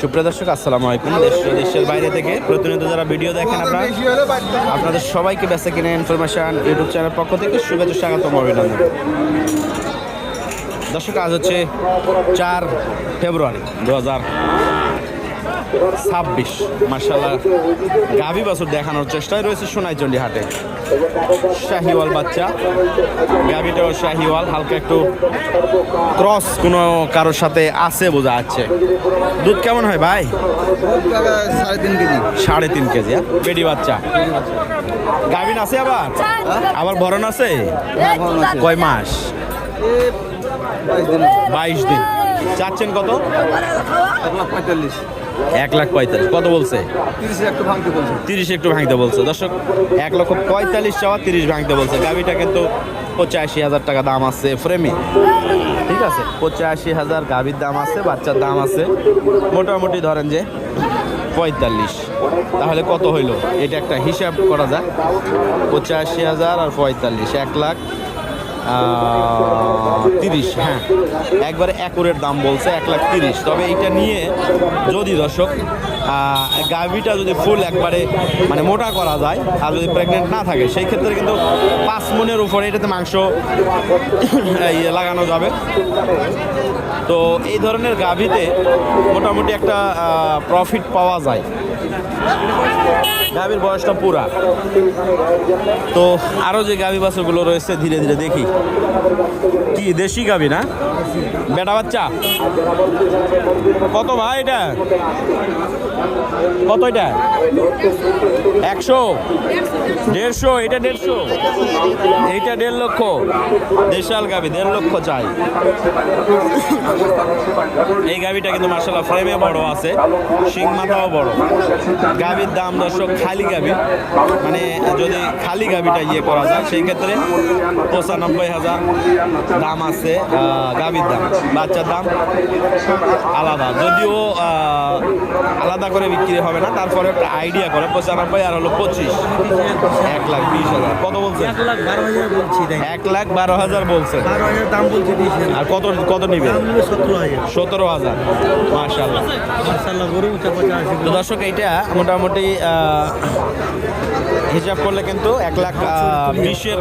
সুপ্রিয় দর্শক, আসসালামু আলাইকুম। দেশ দেশের বাইরে থেকে প্রতিনিয়ত যারা ভিডিও দেখেন আপনারা, আপনাদের সবাইকে বেঁচে কিনে ইনফরমেশান ইউটিউব চ্যানেল পক্ষ থেকে শুভেচ্ছা, স্বাগতম, অভিনন্দন। দর্শক, আজ হচ্ছে চার ফেব্রুয়ারি দু হাজার ছাব্বিশ। মার্শাল্লাহ গাভী বছর দেখানোর চেষ্টায় রয়েছে সোনাইচন্ডী হাটে। শাহিওয়াল বাচ্চা। গাভীটাও শাহিওয়াল হালকা একটু ক্রস কোনো কারোর সাথে আছে বোঝা যাচ্ছে। দুধ কেমন হয় ভাই? সাড়ে তিন কেজি সাড়ে তিন কেজি? বেডি বাচ্চা। গাভিন আছে আবার? আবার ভরণ আছে? কয় মাস? বাইশ দিন। বাইশ দিন। চাচ্ছেন কত? এক লাখ পঁয়তাল্লিশ। এক লাখ পঁয়তাল্লিশ। কত বলছে? তিরিশে একটু ভাঙতে বলছে। দর্শক এক লক্ষ পঁয়তাল্লিশ চাওয়া তিরিশ ভাঙতে বলছে। গাভিটা কিন্তু পঁচাশি হাজার টাকা দাম আছে ফ্রেমে ঠিক আছে? পঁচাশি হাজার গাভির দাম আছে বাচ্চার দাম আছে। মোটামুটি ধরেন যে পঁয়তাল্লিশ। তাহলে কত হইল? এটা একটা হিসাব করা যাক। পঁচাশি হাজার আর পঁয়তাল্লিশ এক লাখ তিরিশ হ্যাঁ। একবারে অ্যাকুরেট দাম বলছে এক লাখ তিরিশ। তবে এইটা নিয়ে যদি দর্শক গাভীটা যদি ফুল একবারে মানে মোটা করা যায় আর যদি প্রেগনেন্ট না থাকে, সেই ক্ষেত্রে কিন্তু পাঁচ মনের উপরে এটাতে মাংস লাগানো যাবে। তো এই ধরনের গাভিতে মোটামুটি একটা প্রফিট পাওয়া যায়। গাভীর বয়সটা পুরা। তো আরও যে গাভী বাছুরগুলো রয়েছে, ধীরে ধীরে দেখি। কি, দেশি গাভী না? বেটা বাচ্চা? কত ভাই এটা? কত এটা? একশো? দেড়শো? এটা দেড়শো? এইটা দেড় লক্ষ। দেশাল গাভী দেড় লক্ষ চাই। এই গাভীটা কিন্তু মার্শাল্লাহ ফ্রেমে বড় আছে শিং মাথাও বড়। গাভীর দাম দর্শক খালি গাভী মানে যদি খালি গাভীটা ইয়ে করা যায়, সেই ক্ষেত্রে পঁচানব্বই হাজার দাম আছে গাভীর দাম। বাচ্চার দাম আলাদা। যদিও আলাদা করে বিক্রি হবে না তারপরে একটা আইডিয়া করে পঁচানব্বই আর হলো পঁচিশ। এক লাখ বিশ হাজার। কত বলছে এক লাখ বারো হাজার বলছি এক লাখ বারো হাজার বলছে বারো হাজার দাম বলছি আর কত কত নিবে? সতেরো হাজার। সতেরো হাজার। পঁচাশি। তো দর্শক এইটা মোটামুটি হিসাব করলে কিন্তু এক লাখ বিশের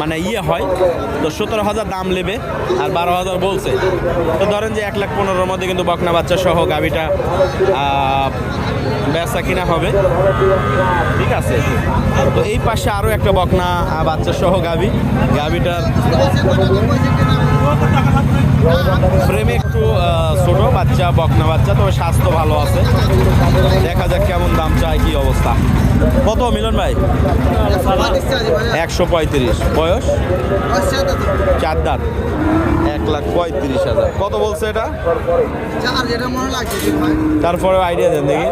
মানে ইয়ে হয়। তো সতেরো হাজার দাম নেবে আর বারো হাজার বলছে। তো ধরেন যে এক লাখ পনেরোর মধ্যে কিন্তু বকনা বাচ্চা সহ গাভিটা বেচা কিনা হবে। ঠিক আছে? তো এই পাশে আরও একটা বকনা বাচ্চা সহ গাভি। গাভিটার ফ্রেমে একটু ছোট, বাচ্চা, বকনা বাচ্চা, তবে স্বাস্থ্য ভালো আছে। দেখা যাক কেমন দাম চায়, কি অবস্থা। কত মিলন ভাই? একশো পঁয়ত্রিশ। বয়স? চার দাঁত। এক লাখ পঁয়ত্রিশ হাজার। কত বলছে এটা? লাগছে তারপরে আইডিয়া দেন দেখি।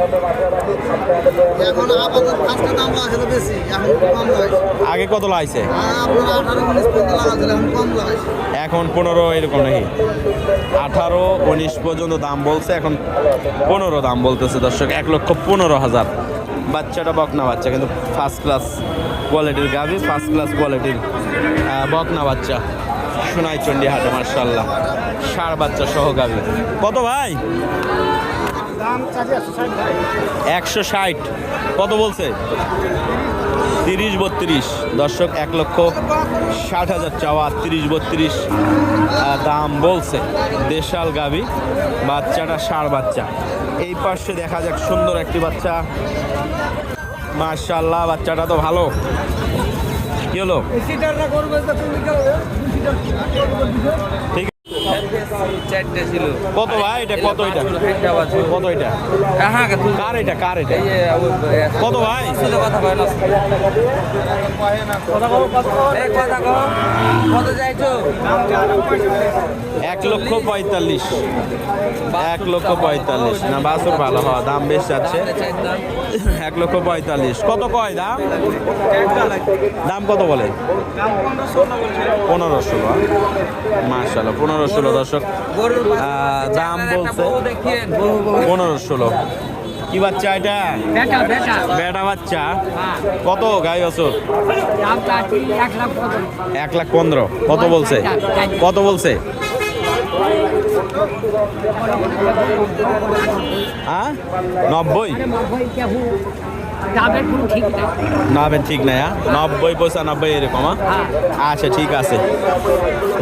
আগে কত লাইছে এখন পনেরো, এরকম নাকি? আঠারো, উনিশ পর্যন্ত দাম বলছে, এখন পনেরো দাম বলতেছে দর্শক, এক লক্ষ পনেরো হাজার। বাচ্চাটা বকনা বাচ্চা, কিন্তু ফার্স্ট ক্লাস কোয়ালিটির গাভি ফার্স্ট ক্লাস কোয়ালিটির বকনা বাচ্চা। সোনাই চন্ডী হাটে মার্শাল্লাহ ষাড় বাচ্চা সহ গাভি কত ভাই? একশো ষাট। কত বলছে? তিরিশ বত্রিশ। দর্শক, এক লক্ষ ষাট হাজার চাওয়া, তিরিশ বত্রিশ দাম বলছে। দেশাল গাভি বাচ্চাটা ষাড় বাচ্চা। এই পাশে দেখা যাক সুন্দর একটি বাচ্চা। মার্শাল্লাহ বাচ্চাটা তো ভালো। হলো? ঠিক চারটে ছিল। কত ভাই? এটা কত এটা? কত এটা? হ্যাঁ কার এটা? কার এটা? কত ভাই? ছিল কথা কয় না। কত যাইছো এক লক্ষ পঁয়তাল্লিশ। এক লক্ষ পঁয়তাল্লিশ। না বাসুর ভালো হওয়া দাম বেশ যাচ্ছে। এক লক্ষ পঁয়তাল্লিশ। কত কয় দাম? দাম কত বলে? পনেরো ষোলো মার্শাল্লাহ পনেরো ষোলো। দর্শক। দাম বলছে? পনেরো ষোলো কি বাচ্চা এটা? বেটা বাচ্চা? কত গাই বছর এক লাখ পনেরো। এক লাখ পনেরো। কত বলছে? কত বলছে? হ্যাঁ নব্বই? কোনো ঠিক নাই। নবেন ঠিক নাই হ্যাঁ? নব্বই পঁচানব্বই এরকম হ্যাঁ? আচ্ছা ঠিক আছে।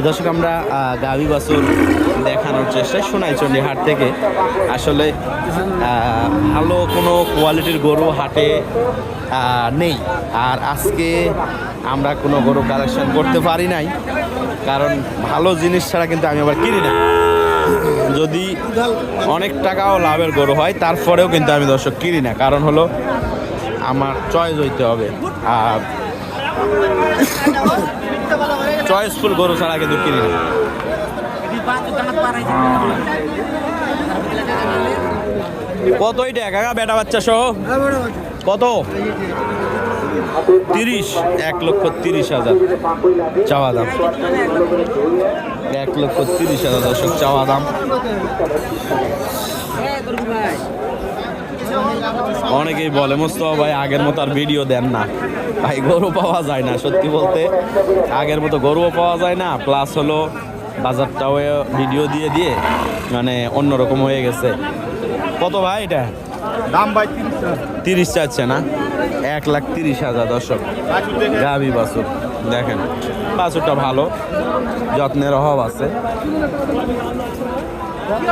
দর্শক আমরা গাভী বাছুর দেখানোর চেষ্টায় সোনাইচন্ডী হাট থেকে আসলে ভালো কোনো কোয়ালিটির গরু হাটে নেই। আর আজকে আমরা কোনো গরু কালেকশন করতে পারি নাই কারণ ভালো জিনিস ছাড়া কিন্তু আমি আবার কিনি না। যদি অনেক টাকাও লাভের গরু হয় তারপরেও কিন্তু আমি দর্শক কিনি না। কারণ হলো আমার চয়েস হইতে হবে। আর চয়েসফুল গরু ছাড়া কিন্তু কিনি না। কত এটা কাকা, বেটা বাচ্চা সহ? কত? তিরিশ। এক লক্ষ তিরিশ হাজার। চাওয়া দাম। এক লক্ষ তিরিশ হাজার দর্শক, চাওয়া দাম। অনেকেই বলে মোস্তফা ভাই আগের মতো আর ভিডিও দেন না। ভাই গরু পাওয়া যায় না সত্যি বলতে। আগের মতো গরুও পাওয়া যায় না প্লাস হলো বাজারটাও ভিডিও দিয়ে দিয়ে মানে অন্যরকম হয়ে গেছে। কত ভাই এটা? দাম ভাই তিরিশ চাচ্ছে না? এক লাখ তিরিশ হাজার দর্শক। গাভি বাছুর দেখেন। বাছুরটা ভালো যত্নের অভাব আছে। কি